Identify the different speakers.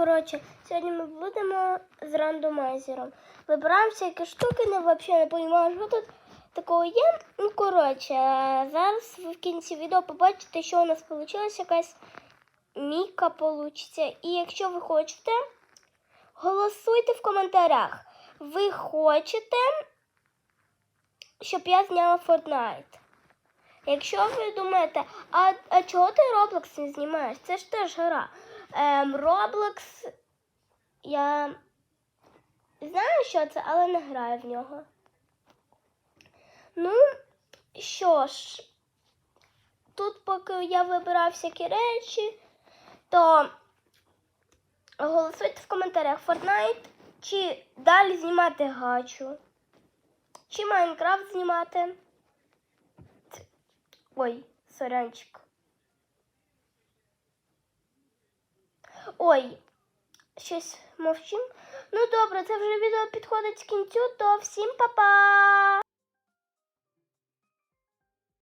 Speaker 1: коротше, сьогодні ми будемо з рандомайзером. Вибираємо всякі штуки, не взагалі не розумію, що тут такого є. Ну, коротше, зараз ви в кінці відео побачите, що у нас вийшла якась міка получиться. І якщо ви хочете, голосуйте в коментарях. Ви хочете, щоб я зняла Fortnite. Якщо ви думаєте, а, а чого ти Roblox не знімаєш? Це ж теж гра. Ем, Roblox, я знаю, що це, але не граю в нього. Ну, що ж, тут, поки я вибирав всякі речі, то голосуйте в коментарях Fortnite, чи далі знімати гачу, чи Майнкрафт знімати. Ой, сорянчик. Ой, щось мовчим. Ну добре, це вже відео підходить к кінцю, то всім па-па!